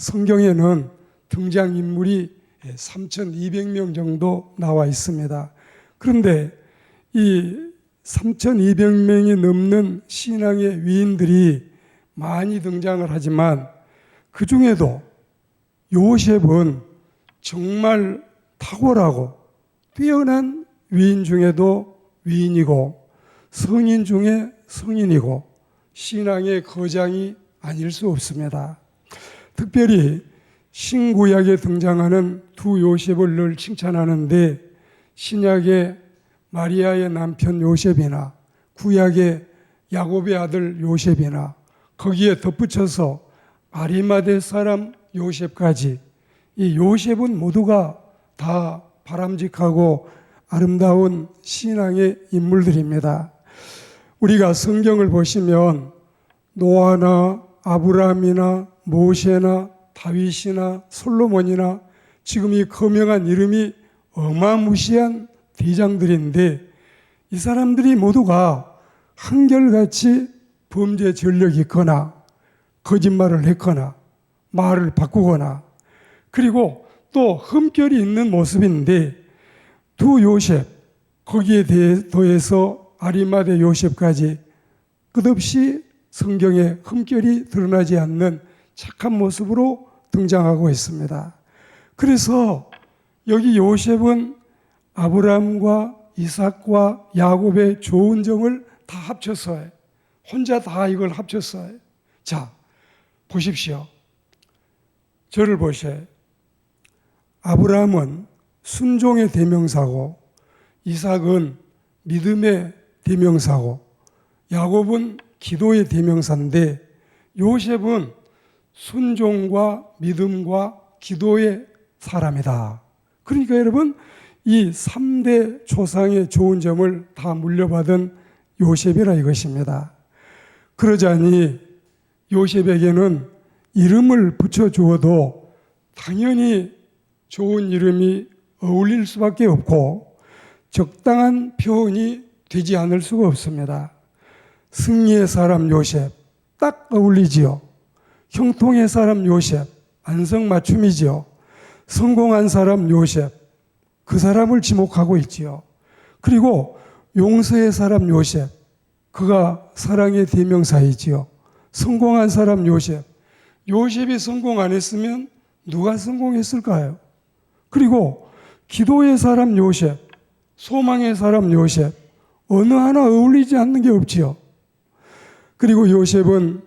성경에는 등장인물이 3,200명 정도 나와 있습니다. 그런데 이 3,200명이 넘는 신앙의 위인들이 많이 등장을 하지만 그 중에도 요셉은 정말 탁월하고 뛰어난 위인 중에도 위인이고 성인 중에 성인이고 신앙의 거장이 아닐 수 없습니다. 특별히 신구약에 등장하는 두 요셉을 늘 칭찬하는데 신약의 마리아의 남편 요셉이나 구약의 야곱의 아들 요셉이나 거기에 덧붙여서 아리마대 사람 요셉까지 이 요셉은 모두가 다 바람직하고 아름다운 신앙의 인물들입니다. 우리가 성경을 보시면 노아나 아브라함이나 모세나 다윗이나 솔로몬이나 지금 이 거명한 이름이 어마무시한 대장들인데 이 사람들이 모두가 한결같이 범죄 전력이 있거나 거짓말을 했거나 말을 바꾸거나 그리고 또 흠결이 있는 모습인데 두 요셉 거기에 대해 더해서 아리마대 요셉까지 끝없이 성경에 흠결이 드러나지 않는 착한 모습으로 등장하고 있습니다. 그래서 여기 요셉은 아브라함과 이삭과 야곱의 좋은 점을 다 합쳐서 혼자 다 이걸 합쳤어요. 자, 보십시오. 저를 보세요. 아브라함은 순종의 대명사고 이삭은 믿음의 대명사고 야곱은 기도의 대명사인데 요셉은 순종과 믿음과 기도의 사람이다. 그러니까 여러분 이 3대 조상의 좋은 점을 다 물려받은 요셉이라 이것입니다. 그러자니 요셉에게는 이름을 붙여주어도 당연히 좋은 이름이 어울릴 수밖에 없고 적당한 표현이 되지 않을 수가 없습니다. 승리의 사람 요셉 딱 어울리지요. 형통의 사람 요셉 안성맞춤이지요. 성공한 사람 요셉 그 사람을 지목하고 있지요. 그리고 용서의 사람 요셉 그가 사랑의 대명사이지요. 성공한 사람 요셉 요셉이 성공 안 했으면 누가 성공했을까요? 그리고 기도의 사람 요셉, 소망의 사람 요셉, 어느 하나 어울리지 않는 게 없지요. 그리고 요셉은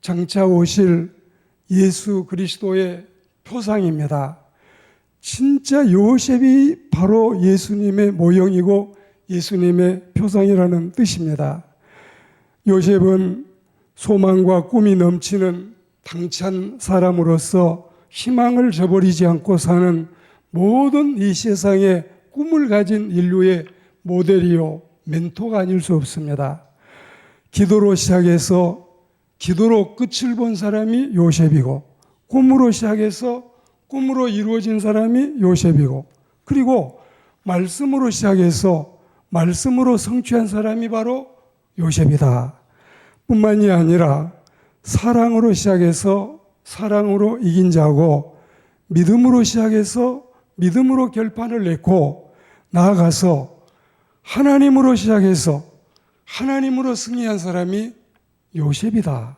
장차 오실 예수 그리스도의 표상입니다. 진짜 요셉이 바로 예수님의 모형이고 예수님의 표상이라는 뜻입니다. 요셉은 소망과 꿈이 넘치는 당찬 사람으로서 희망을 저버리지 않고 사는 모든 이 세상에 꿈을 가진 인류의 모델이요, 멘토가 아닐 수 없습니다. 기도로 시작해서 기도로 끝을 본 사람이 요셉이고, 꿈으로 시작해서 꿈으로 이루어진 사람이 요셉이고, 그리고 말씀으로 시작해서 말씀으로 성취한 사람이 바로 요셉이다. 뿐만이 아니라 사랑으로 시작해서 사랑으로 이긴 자고 믿음으로 시작해서 믿음으로 결판을 냈고 나아가서 하나님으로 시작해서 하나님으로 승리한 사람이 요셉이다.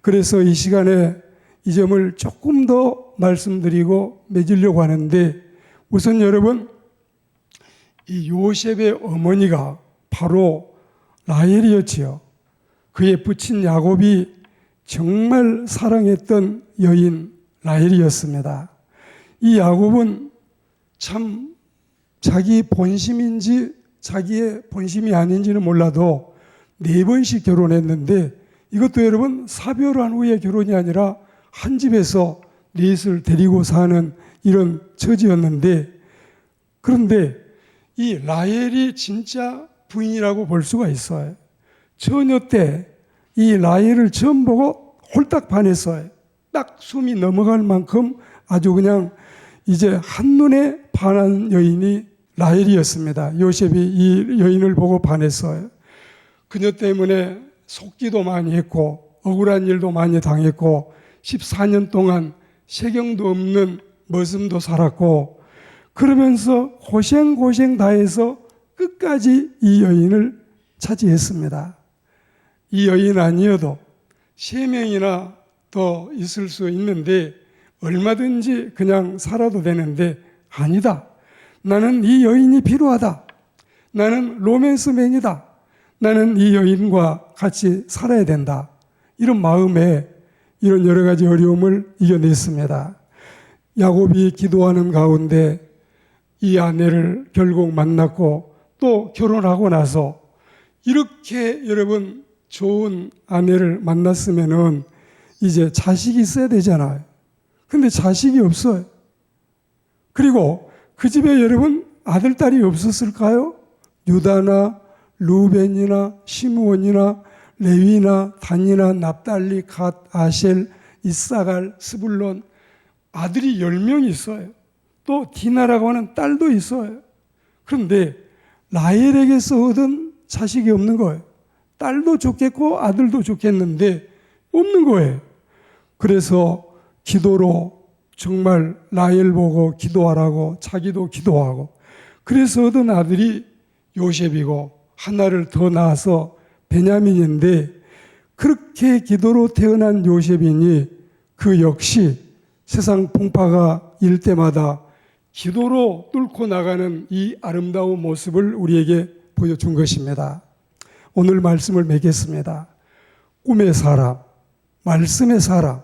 그래서 이 시간에 이 점을 조금 더 말씀드리고 맺으려고 하는데 우선 여러분 이 요셉의 어머니가 바로 라헬이었지요. 그의 부친 야곱이 정말 사랑했던 여인 라헬이었습니다. 이 야곱은 참 자기 본심인지 자기의 본심이 아닌지는 몰라도 네 번씩 결혼했는데 이것도 여러분 사별한 후에 결혼이 아니라 한 집에서 넷을 데리고 사는 이런 처지였는데 그런데 이 라헬이 진짜 부인이라고 볼 수가 있어요. 처녀 때 이 라헬을 처음 보고 홀딱 반했어요. 딱 숨이 넘어갈 만큼 아주 그냥 이제 한눈에 반한 여인이 라헬이었습니다. 요셉이 이 여인을 보고 반했어요. 그녀 때문에 속기도 많이 했고 억울한 일도 많이 당했고 14년 동안 세경도 없는 머슴도 살았고 그러면서 고생고생 다해서 끝까지 이 여인을 차지했습니다. 이 여인 아니어도 세 명이나 더 있을 수 있는데 얼마든지 그냥 살아도 되는데 아니다. 나는 이 여인이 필요하다. 나는 로맨스맨이다. 나는 이 여인과 같이 살아야 된다. 이런 마음에 이런 여러 가지 어려움을 이겨냈습니다. 야곱이 기도하는 가운데 이 아내를 결국 만났고 또 결혼하고 나서 이렇게 여러분 좋은 아내를 만났으면은 이제 자식이 있어야 되잖아요. 근데 자식이 없어요. 그리고 그 집에 여러분 아들, 딸이 없었을까요? 유다나 루벤이나 시므온이나 레위나 단이나 납달리 갓 아셀 이사갈 스불론 아들이 10명 있어요. 또 디나라고 하는 딸도 있어요. 그런데 라헬에게서 얻은 자식이 없는 거예요. 딸도 좋겠고 아들도 좋겠는데 없는 거예요. 그래서 기도로 정말 라헬 보고 기도하라고 자기도 기도하고 그래서 얻은 아들이 요셉이고 하나를 더 낳아서 베냐민인데 그렇게 기도로 태어난 요셉이니 그 역시 세상 풍파가 일 때마다 기도로 뚫고 나가는 이 아름다운 모습을 우리에게 보여준 것입니다. 오늘 말씀을 맺겠습니다. 꿈의 사람, 말씀의 사람,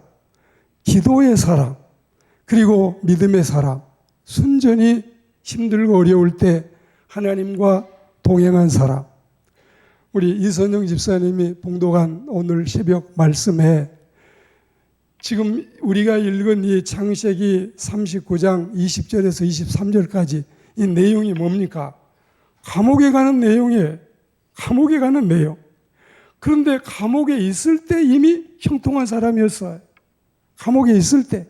기도의 사람, 그리고 믿음의 사람, 순전히 힘들고 어려울 때 하나님과 동행한 사람. 우리 이선영 집사님이 봉독한 오늘 새벽 말씀에 지금 우리가 읽은 이 창세기 39장 20절에서 23절까지 이 내용이 뭡니까? 감옥에 가는 내용이에요. 감옥에 가는 내용. 그런데 감옥에 있을 때 이미 형통한 사람이었어요. 감옥에 있을 때.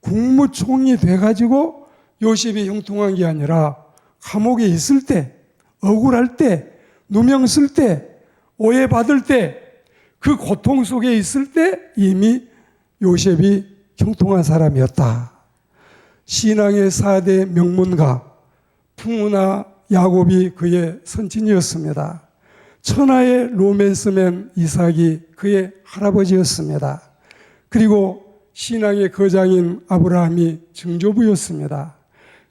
국무총리 돼가지고 요셉이 형통한 게 아니라 감옥에 있을 때, 억울할 때, 누명 쓸 때, 오해받을 때, 그 고통 속에 있을 때 이미 요셉이 형통한 사람이었다. 신앙의 4대 명문가 풍우나 야곱이 그의 선친이었습니다. 천하의 로맨스맨 이삭이 그의 할아버지였습니다. 그리고 신앙의 거장인 아브라함이 증조부였습니다.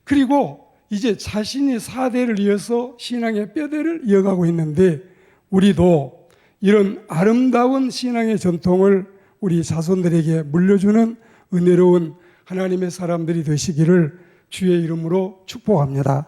그리고 이제 자신이 4대를 이어서 신앙의 뼈대를 이어가고 있는데 우리도 이런 아름다운 신앙의 전통을 우리 자손들에게 물려주는 은혜로운 하나님의 사람들이 되시기를 주의 이름으로 축복합니다.